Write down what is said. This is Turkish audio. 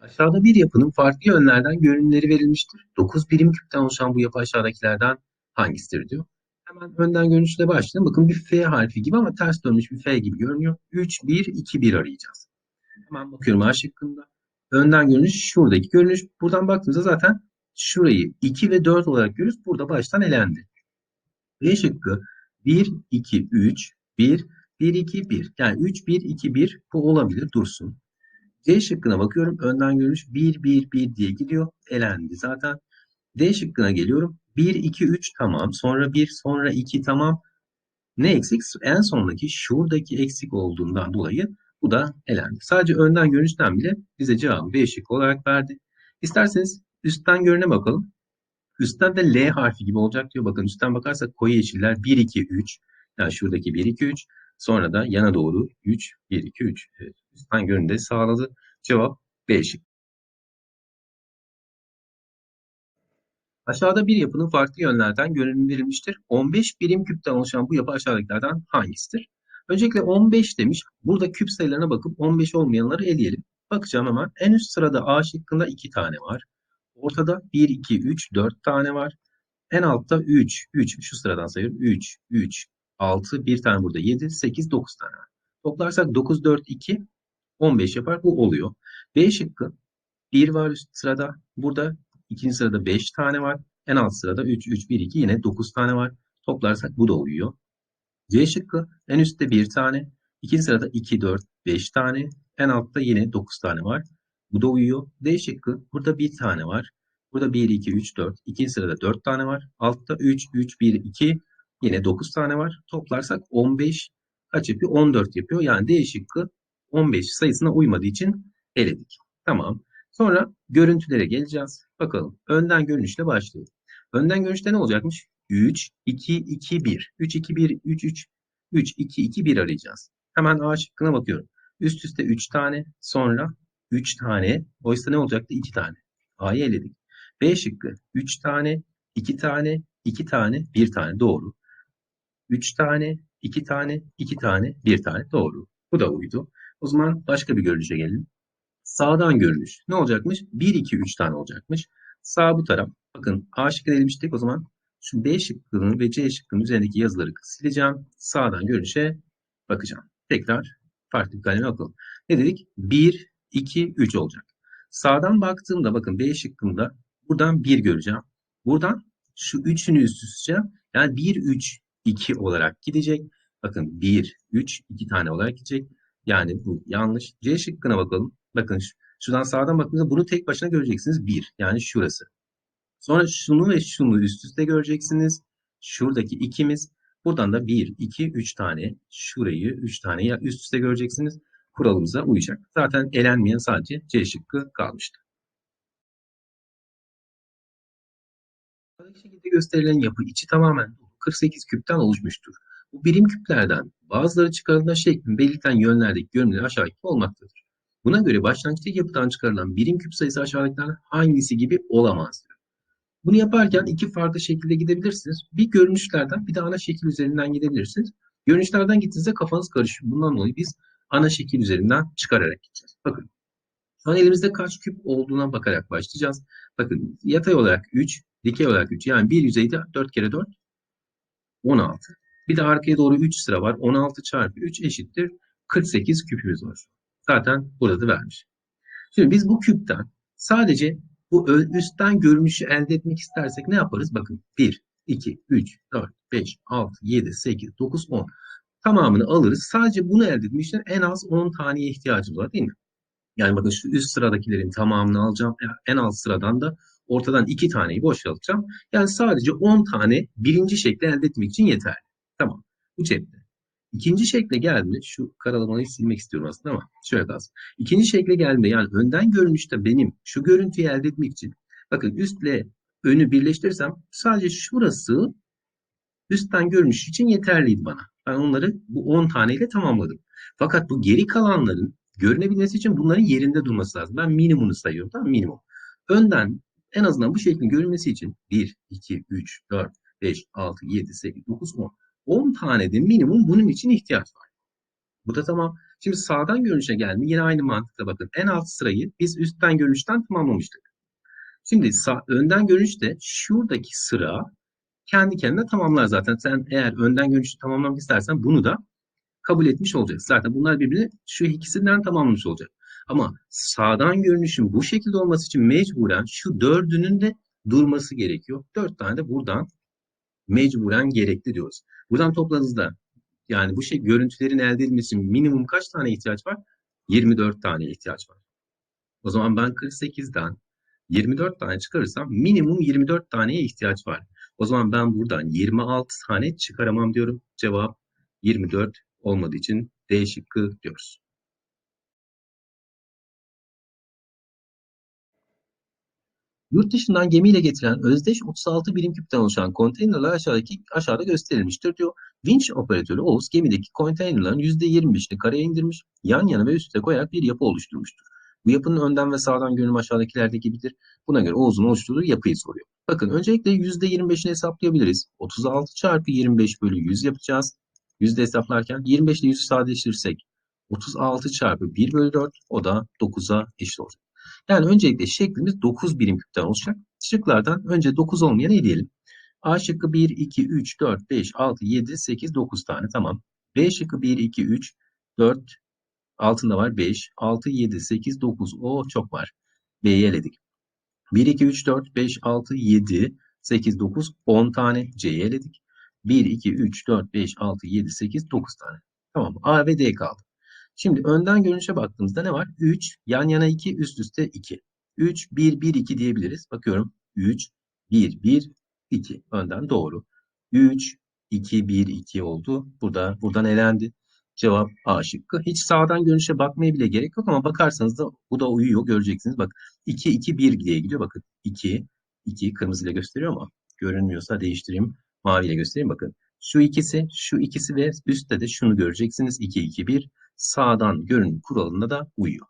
Aşağıda bir yapının farklı yönlerden görünümleri verilmiştir. 9 birim küpten oluşan bu yapı aşağıdakilerden hangisidir diyor. Hemen önden görünüşle başlayalım. Bakın bir F harfi gibi ama ters dönmüş bir F gibi görünüyor. 3, 1, 2, 1 arayacağız. Hemen bakıyorum A şıkkında. Önden görünüş şuradaki görünüş. Buradan baktığımızda zaten şurayı 2 ve 4 olarak görürüz. Burada baştan elendi. B şıkkı 1, 2, 3, 1, 1, 2, 1. Yani 3, 1, 2, 1 bu olabilir dursun. C şıkkına bakıyorum. Önden görünüş 1, 1, 1 diye gidiyor. Elendi zaten. D şıkkına geliyorum. 1, 2, 3 tamam. Sonra 1, sonra 2 tamam. Ne eksik? En sondaki şuradaki eksik olduğundan dolayı bu da elendi. Sadece önden görünüşten bile bize cevabı B şıkkı olarak verdi. İsterseniz üstten görüne bakalım. Üstten de L harfi gibi olacak diyor. Bakın üstten bakarsak koyu yeşiller 1, 2, 3. Yani şuradaki 1, 2, 3. Sonra da yana doğru 3, 1, 2, 3. Evet, üstten göründe sağladı. Cevap B. Aşağıda bir yapının farklı yönlerden görünümü verilmiştir. 15 birim küpten oluşan bu yapı aşağıdakilerden hangisidir? Öncelikle 15 demiş. Burada küp sayılarına bakıp 15 olmayanları eleyelim. Bakacağım hemen. En üst sırada A şıkkında 2 tane var. Ortada 1, 2, 3, 4 tane var. En altta 3, 3. Şu sıradan sayıyorum. 3, 3, 6, bir tane burada 7, 8, 9 tane var. Toplarsak 9, 4, 2, 15 yapar. Bu oluyor. B şıkkı 1 var üst sırada. Burada ikinci sırada 5 tane var. En alt sırada 3, 3, 1, 2 yine 9 tane var. Toplarsak bu da uyuyor. C şıkkı en üstte 1 tane. İkinci sırada 2, 4, 5 tane. En altta yine 9 tane var. Bu da uyuyor. D şıkkı burada 1 tane var. Burada 1, 2, 3, 4. İkinci sırada 4 tane var. Altta 3, 3, 1, 2. Yine 9 tane var. Toplarsak 15 kaç yapıyor? 14 yapıyor. Yani D şıkkı 15 sayısına uymadığı için eledik. Tamam. Sonra görüntülere geleceğiz. Bakalım. Önden görünüşle başlayalım. Önden görünüşte ne olacakmış? 3, 2, 2, 1. 3, 2, 1, 3, 3. 3, 2, 2, 1 arayacağız. Hemen A şıkkına bakıyorum. Üst üste 3 tane. Sonra 3 tane. Oysa ne olacaktı? 2 tane. A'yı eledik. B şıkkı 3 tane, 2 tane, 2 tane, 1 tane. Doğru. 3 tane, 2 tane, 2 tane, 1 tane. Doğru. Bu da uydu. O zaman başka bir görünüşe gelelim. Sağdan görünüş. Ne olacakmış? 1, 2, 3 tane olacakmış. Sağ bu taraf. Bakın A şıkkını elemiştik. O zaman şu B şıkkının ve C şıkkının üzerindeki yazıları sileceğim. Sağdan görünüşe bakacağım. Tekrar farklı bir kaleme bakalım. Ne dedik? 1, 2, 3 olacak. Sağdan baktığımda bakın B şıkkında buradan 1 göreceğim. Buradan şu üçünü üst üste yani 1, 3, 2 olarak gidecek. Bakın 1, 3, 2 tane olarak gidecek. Yani bu yanlış. C şıkkına bakalım. Bakın şuradan sağdan baktığınızda bunu tek başına göreceksiniz. 1 yani şurası. Sonra şunu ve şunu üst üste göreceksiniz. Şuradaki ikimiz. Buradan da 1, 2, 3 tane şurayı 3 tane ya üst üste göreceksiniz. Kuralımıza uyacak. Zaten elenmeyen sadece C şıkkı kalmıştı. Aşağıdaki şekilde gösterilen yapı içi tamamen 48 küpten oluşmuştur. Bu birim küplerden bazıları çıkarılan şeklin belirtilen yönlerdeki görünümleri aşağıdaki olmaktadır. Buna göre başlangıçtaki yapıdan çıkarılan birim küp sayısı aşağıdakilerden hangisi gibi olamaz diyor. Bunu yaparken iki farklı şekilde gidebilirsiniz. Bir görünüşlerden bir de ana şekil üzerinden gidebilirsiniz. Görünüşlerden gittiğinizde kafanız karışıyor. Bundan dolayı biz ana şekil üzerinden çıkararak gideceğiz. Bakın. Şu an elimizde kaç küp olduğuna bakarak başlayacağız. Bakın yatay olarak 3, dikey olarak 3. Yani bir yüzeyde 4 kere 4 16. Bir de arkaya doğru 3 sıra var. 16 çarpı 3 eşittir 48 küpümüz var. Zaten burada vermiş. Şimdi biz bu küpten sadece bu üstten görünüşü elde etmek istersek ne yaparız? Bakın 1, 2, 3, 4, 5, 6, 7, 8, 9, 10. Tamamını alırız. Sadece bunu elde etmek için en az 10 taneye ihtiyacımız var değil mi? Yani bakın şu üst sıradakilerin tamamını alacağım. En alt sıradan da ortadan 2 taneyi boşaltacağım. Yani sadece 10 tane birinci şekli elde etmek için yeterli. Tamam. Bu cepte. İkinci şekle geldiğinde şu karalamayı silmek istiyorum aslında ama şöyle kalsın. İkinci şekle geldiğinde yani önden görünüşte benim şu görüntüyü elde etmek için bakın üstle önü birleştirirsem sadece şurası üstten görünüş için yeterliydi bana. Ben onları bu 10 taneyle tamamladım. Fakat bu geri kalanların görünebilmesi için bunların yerinde durması lazım. Ben minimumunu sayıyorum tamam minimum. Önden en azından bu şeklin görülmesi için 1, 2, 3, 4, 5, 6, 7, 8, 9, 10. 10 tane de minimum bunun için ihtiyaç var. Bu da tamam. Şimdi sağdan görünüşe geldi. Yine aynı mantıkla bakın. En alt sırayı biz üstten görünüşten tamamlamıştık. Şimdi sağ, önden görünüşte şuradaki sıra kendi kendine tamamlar zaten. Sen eğer önden görünüşü tamamlamak istersen bunu da kabul etmiş olacaksın. Zaten bunlar birbirini şu ikisinden tamamlamış olacak. Ama sağdan görünüşün bu şekilde olması için mecburen şu dördünün de durması gerekiyor. Dört tane de buradan mecburen gerekli diyoruz. Buradan topladığınızda yani bu şey görüntülerin elde edilmesi minimum kaç tane ihtiyaç var? 24 tane ihtiyaç var. O zaman ben 48'den 24 tane çıkarırsam minimum 24 taneye ihtiyaç var. O zaman ben buradan 26 tane çıkaramam diyorum. Cevap 24 olmadığı için D şıkkı diyoruz. Yurt dışından gemiyle getirilen özdeş 36 birim küpten oluşan konteynerler aşağıdaki aşağıda gösterilmiştir diyor. Vinç operatörü Oğuz gemideki konteynerların %25'ini karaya indirmiş, yan yana ve üstte koyarak bir yapı oluşturmuştur. Bu yapının önden ve sağdan görünümü aşağıdakilerde gibidir. Buna göre Oğuz'un oluşturduğu yapıyı soruyor. Bakın öncelikle %25'ini hesaplayabiliriz. 36 çarpı 25 bölü 100 yapacağız. Yüzde hesaplarken 25 ile 100'ü sadeleştirirsek 36 çarpı 1 bölü 4 o da 9'a eşit olacak. Yani öncelikle şeklimiz 9 birim küpten olacak. Şıklardan önce 9 olmayanı eleyelim. A şıkkı 1, 2, 3, 4, 5, 6, 7, 8, 9 tane tamam. B şıkkı 1, 2, 3, 4, altında var 5, 6, 7, 8, 9. O çok var. B'yi eledik. 1, 2, 3, 4, 5, 6, 7, 8, 9, 10 tane C'yi eledik. 1, 2, 3, 4, 5, 6, 7, 8, 9 tane. Tamam A ve D kaldı. Şimdi önden görünüşe baktığımızda ne var? 3, yan yana 2, üst üste 2. 3, 1, 1, 2 diyebiliriz. Bakıyorum. 3, 1, 1, 2. Önden doğru. 3, 2, 1, 2 oldu. Burada, buradan elendi. Cevap A şıkkı. Hiç sağdan görünüşe bakmaya bile gerek yok ama bakarsanız da bu da uyuyor. Göreceksiniz. Bak 2, 2, 1 diye gidiyor. Bakın 2, 2 kırmızıyla gösteriyor ama görünmüyorsa değiştireyim. Maviyle göstereyim. Bakın şu ikisi, şu ikisi ve üstte de şunu göreceksiniz. 2, 2, 1 sağdan görünüm kuralına da uyuyor.